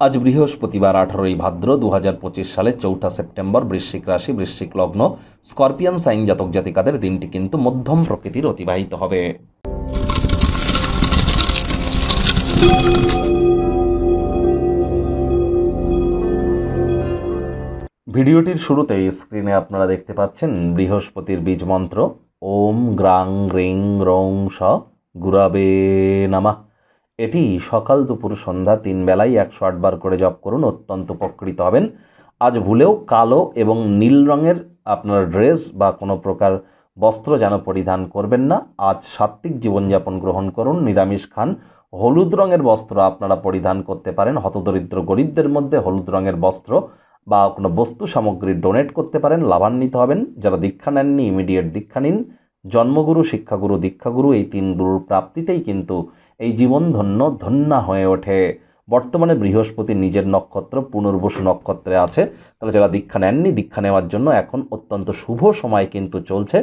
আজ বৃহস্পতিবার আঠারোই ভাদ্র দু হাজার পঁচিশ সালের চৌঠা সেপ্টেম্বর বৃশ্চিক রাশি, বৃশ্চিক লগ্ন, স্করপিয়ান সাইন জাতক জাতিকাদের দিনটি কিন্তু মধ্যম প্রকৃতির অতিবাহিত হবে। ভিডিওটির শুরুতেই স্ক্রিনে আপনারা দেখতে পাচ্ছেন বৃহস্পতির বীজ মন্ত্র, ওম গ্রাং, রিং, রং, স, গুরাবে, নামা। এটি সকাল দুপুর সন্ধ্যা তিন বেলায় একশো আটবার করে জপ করুন, অত্যন্ত উপকৃত হবেন। আজ ভুলেও কালো এবং নীল রঙের আপনার ড্রেস বা কোনো প্রকার বস্ত্র যেন পরিধান করবেন না। আজ সাত্ত্বিক জীবনযাপন গ্রহণ করুন, নিরামিষ খান। হলুদ রঙের বস্ত্র আপনারা পরিধান করতে পারেন। হতদরিদ্র গরিবদের মধ্যে হলুদ রঙের বস্ত্র বা কোনো বস্তু সামগ্রী ডোনেট করতে পারেন, লাভান্বিত হবেন। যারা দীক্ষা নেননি, ইমিডিয়েট দীক্ষা নিন। জন্মগুরু, শিক্ষাগুরু, দীক্ষাগুরু এই তিন গুরুর প্রাপ্তিতেই কিন্তু এই জীবন ধন্য, ধন্যা হয়ে ওঠে। বর্তমানে বৃহস্পতি নিজের নক্ষত্র, পুনর্বসু নক্ষত্রে আছে। তাহলে যারা দীক্ষা নেননি, দীক্ষা নেওয়ার জন্য এখন অত্যন্ত শুভ সময় কিন্তু চলছে।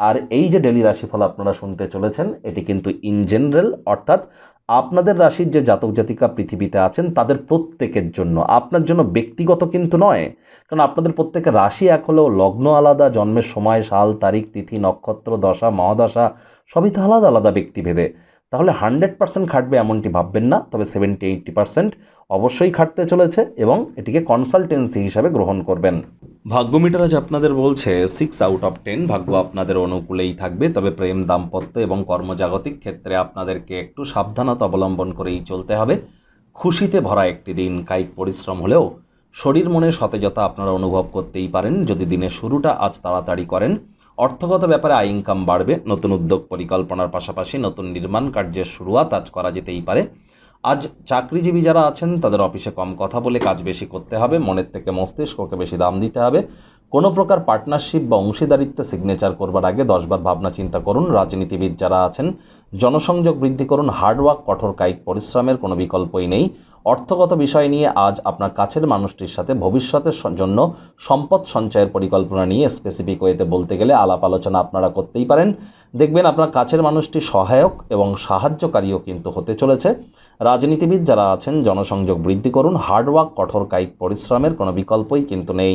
আর এই যে ডেলি রাশিফল আপনারা শুনতে চলেছেন, এটি কিন্তু ইন জেনারেল অর্থাৎ আপনাদের রাশির যে জাতক জাতিকা পৃথিবীতে আছেন, তাদের প্রত্যেকের জন্য। আপনার জন্য ব্যক্তিগত কিন্তু নয়, কারণ আপনাদের প্রত্যেকের রাশি এক হলেও লগ্ন আলাদা, জন্মের সময়, সাল, তারিখ, তিথি, নক্ষত্র, দশা, মহাদশা, সবই তো আলাদা আলাদা ব্যক্তিভেদে। তাহলে হান্ড্রেড পার্সেন্ট খাটবে এমনটি ভাববেন না, তবে সেভেন্টি এইট্টি পার্সেন্ট অবশ্যই খাটতে চলেছে এবং এটিকে কনসালটেন্সি হিসাবে গ্রহণ করবেন। ভাগ্য মিটার আজ আপনাদের বলছে সিক্স আউট অফ টেন ভাগ্য আপনাদের অনুকূলেই থাকবে, তবে প্রেম, দাম্পত্য এবং কর্মজাগতিক ক্ষেত্রে আপনাদেরকে একটু সাবধানতা অবলম্বন করেই চলতে হবে। খুশিতে ভরা একটি দিন, কায়িক পরিশ্রম হলেও শরীর মনে সতেজতা আপনারা অনুভব করতেই পারেন। যদি দিনের শুরুটা আজ তাড়াতাড়ি করেন অর্থগত ব্যাপারে আয় ইনকাম বাড়বে, নতুন উদ্যোগ পরিকল্পনার পাশাপাশি নতুন নির্মাণ কার্যের শুরুয়াত আজ করা যেতেই পারে। আজ চাকরিজীবী যারা আছেন, তাদের অফিসে কম কথা বলে কাজ বেশি করতে হবে, মনের থেকে মস্তিষ্ককে বেশি দাম দিতে হবে। কোনো প্রকার পার্টনারশিপ বা অংশীদারিত্বে সিগনেচার করবার আগে দশবার ভাবনা চিন্তা করুন। রাজনীতিবিদ যারা আছেন, জনসংযোগ বৃদ্ধি করুন। হার্ডওয়ার্ক কঠোর কায়িক পরিশ্রমের কোনো বিকল্পই নেই। অর্থগত বিষয় নিয়ে আজ আপনার কাছের মানুষটির সাথে ভবিষ্যতের জন্য সম্পদ সঞ্চয়ের পরিকল্পনা নিয়ে স্পেসিফিক ওয়েতে বলতে গেলে আলাপ আলোচনা আপনারা করতেই পারেন। দেখবেন আপনার কাছের মানুষটি সহায়ক এবং সাহায্যকারীও কিন্তু হতে চলেছে। রাজনীতিবিদ যারা আছেন, জনসংযোগ বৃদ্ধি করুন হার্ডওয়ার্ক কঠোর কায়িক পরিশ্রমের কোনো বিকল্পই কিন্তু নেই।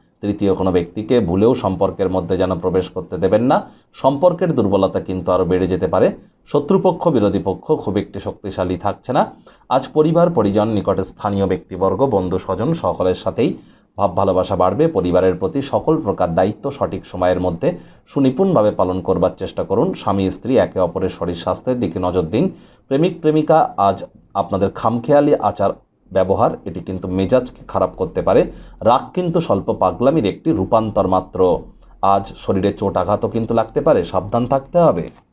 তৃতীয় কোনো ব্যক্তিকে ভুলেও সম্পর্কের মধ্যে যেন প্রবেশ করতে দেবেন না। সম্পর্কের দুর্বলতা কিন্তু আরও বেড়ে যেতে পারে। শত্রুপক্ষ, বিরোধী পক্ষ খুব একটি শক্তিশালী থাকছে না। আজ পরিবার, পরিজন, নিকটে স্থানীয় ব্যক্তিবর্গ, বন্ধু, স্বজন সকলের সাথেই ভাব ভালোবাসা বাড়বে। পরিবারের প্রতি সকল প্রকার দায়িত্ব সঠিক সময়ের মধ্যে সুনিপুণভাবে পালন করবার চেষ্টা করুন। স্বামী, স্ত্রী, একে অপরের শরীর স্বাস্থ্যের দিকে নজর দিন। প্রেমিক, প্রেমিকা, আজ আপনাদের খামখেয়ালি আচার ব্যবহার, এটি কিন্তু মেজাজকে খারাপ করতে পারে। রাগ কিন্তু স্বল্প পাগলামির একটি রূপান্তর মাত্র। আজ শরীরে চোট আঘাতও কিন্তু লাগতে পারে, সাবধান থাকতে হবে।